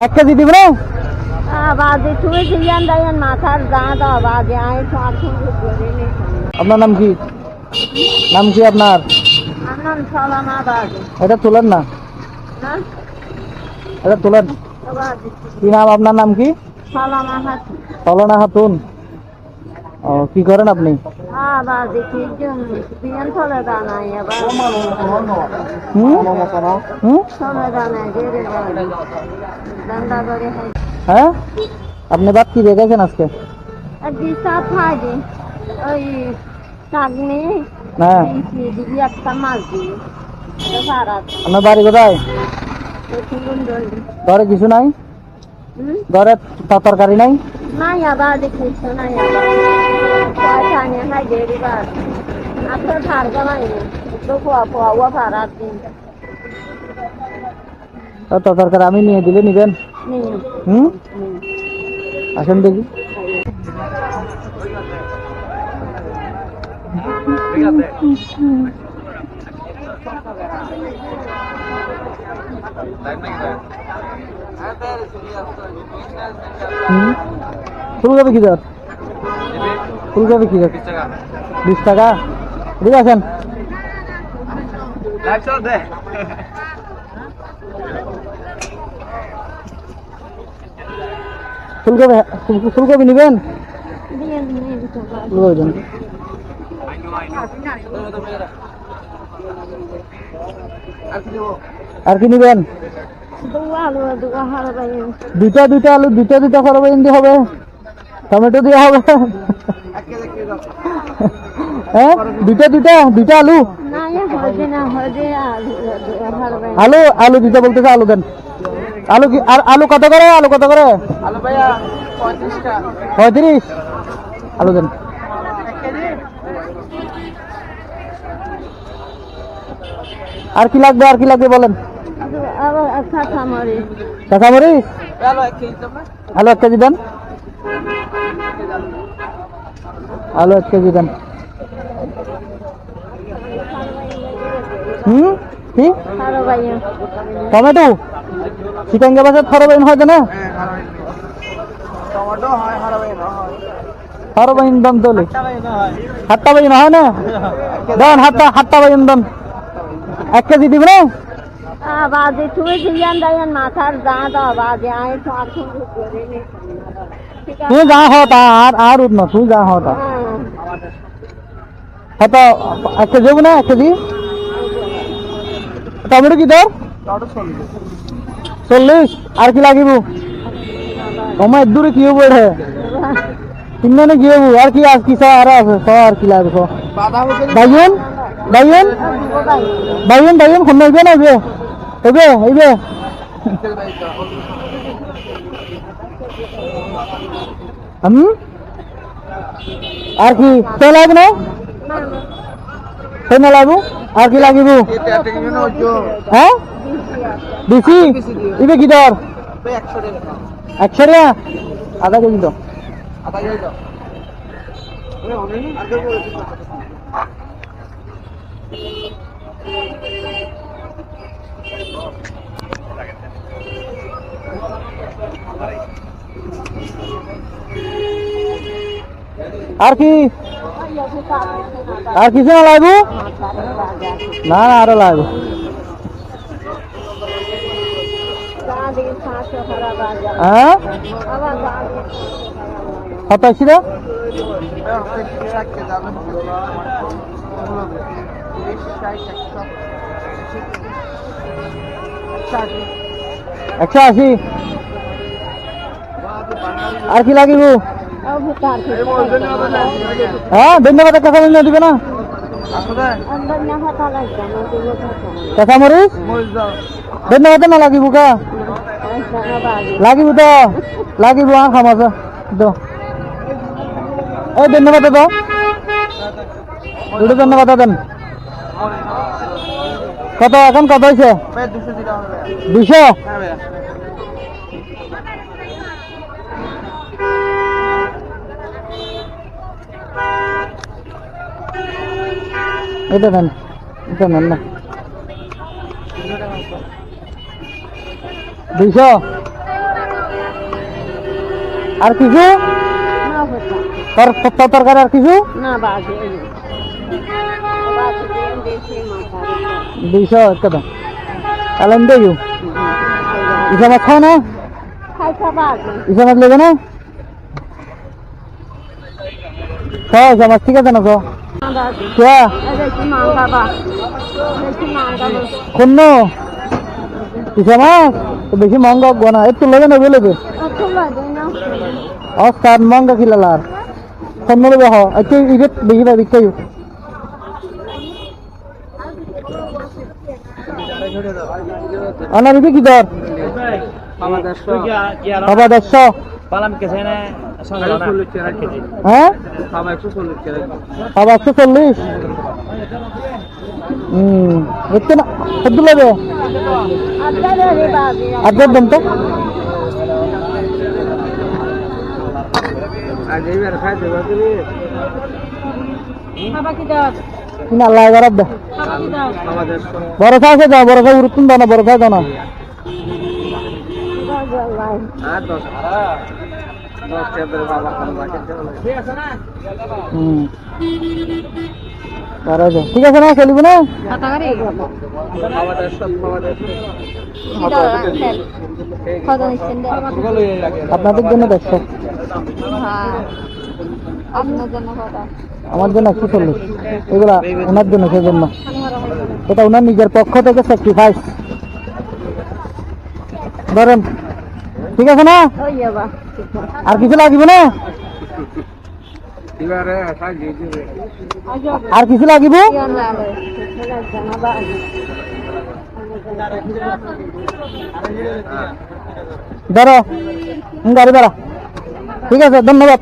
এক কেজি দিবে না? আপনার নাম কি? নাম কি আপনার? এটা তোলেন না। এটা তোলেন। কি নাম? আপনার নাম কি? আহাত খাতুন ও কি করেন আপনি? আবাদে কি জন্য বিয়ান চলে দানাই আবার হুম হুম চলে দানাই জেরে দান্দা করে হয় হ্যাঁ আপনি বাদ কি দেখেছেন আজকে আর দিশা থাকে ওই চাগনি হ্যাঁ দিদি একটা মাছ দিয়ে সারা আপনার বাড়ি কোথায় সুন্দর ঘরে কিছু নাই হুম ঘরে ত- তরকারি নাই নাই আবার দেখিস নাই আবার জানি হাই দেরি বার আপনার ভার গালাই তো খোয়া খোয়া ওয়া ভাড়া দিন। ও তো তরকারি আমি নিয়ে দিলে নিবেন? হুম? আসেন দেখি। কি দর? ফুলকপি কি বিশ টাকা। ঠিক আছেন ফুলকপি ফুল- ফুলকপি নিবেন? আর কি নিবেন? দুইটা দুইটা আলু দুইটা দুইটা খরচ দিয়ে হবে। টমেটো দিয়ে হবে। হ্যাঁ? দুইটা দুইটা দুইটা আলু? আলু আলু দিতে বলতেছে, আলু দেন। আলু কি আর আলু কত করে, আলু কত করে? পঁয়ত্রিশ। আলু দেন। আর কি লাগবে, আর কি লাগবে বলেন? কাঁচামরিচ? আলু এক কেজি দেন। আলু এক কেজি দেন। হুম? কি? টমেটো? চিকেঙ্গা বাজার খরবাইন হয় না খরবাইন দাম তোলে হয় হাতটা বাইন হয় না? দেন হাতটা হাতটা বাইন দেন এক কেজি দিবে না? আবাদে তুমি সিয়ান দায়ান মাথার দাঁত আবাদে আয় তুই যা হতা আর আর উঠন তুই যা হতা হ্যাঁ। এক কেজি দেবো না এক কেজি? টমেটো কি দর চল্লিশ। আর কি লাগিব? আমার দূরে কি হব এটা তিনজনে কি হব? আর কি আর কি সব আর আছে? সব আর কি লাগবে? সব বাইন বাইন বাইন বাইন ফোন নাইবে না ইবে ইবে ইবে হুম? আর কি? লাগবে না? তেল লাগবো? আর কি লাগিব? হ্যাঁ? বেশি ইবে কি দর? একশো টাকা। আধা কেজি তো আধা কেজি দাও। আর কি? আর কিছু না লাগবো না না, আরও লাগবো হ্যাঁ? আসছিল একশো আশি। আর কি লাগিব? হ্যাঁ ধন্যবাদ মরিচ দিবে না? কাঁচা মরিচ ধন্যবাদ, না, লাগিব কা? লাগিব তো, লাগিব আ খাম আছে ধন্যবাদ তো ধন্যবাদ দেন কত, এখন কত হয়েছে দুশো এটা দেন এটা নেন না। দুইশো? আর কিছু? তোর সত্তর তরকারি আর কিছু? দুইশো কত তাহলে আমি ইসা মাছ খাও না। খাইছা ইসা মাছ লেগে না। খাও ইসা মাছ ঠিক আছে না তো? না বাজে কে দেখি মাঙ্গা বা দেখি মাঙ্গা বা কোন ইসা মাছ তো বেশি মহঙ্গা না একটু লেগে নেবে লেগে অত বাজে না মহঙ্গা খিলাল আর সন্ন লেগে হ একটু ইবেট বেশি পাই বিক্রি হ্যাঁ? একশো চল্লিশ হম দেখতে না কত লাগে আপনাদের রে আজকের দাম তো? আল্লাহ দে খাই আছে বড় খাই উত্তম দাও না বড় দাও না। ঠিক আছে না চলিব না আপনাদের জন্য কত আমার জন্য একশো চল্লিশ। এগুলা ওনার জন্য সেই জন্য এটা ওনার নিজের পক্ষ থেকে স্যাক্রিফাইস ধরেন। ঠিক আছে না? আর কিছু লাগবে না? আর কিছু লাগিব? ধরো হুম, গাড়ি দাঁড়া ঠিক আছে ধন্যবাদ।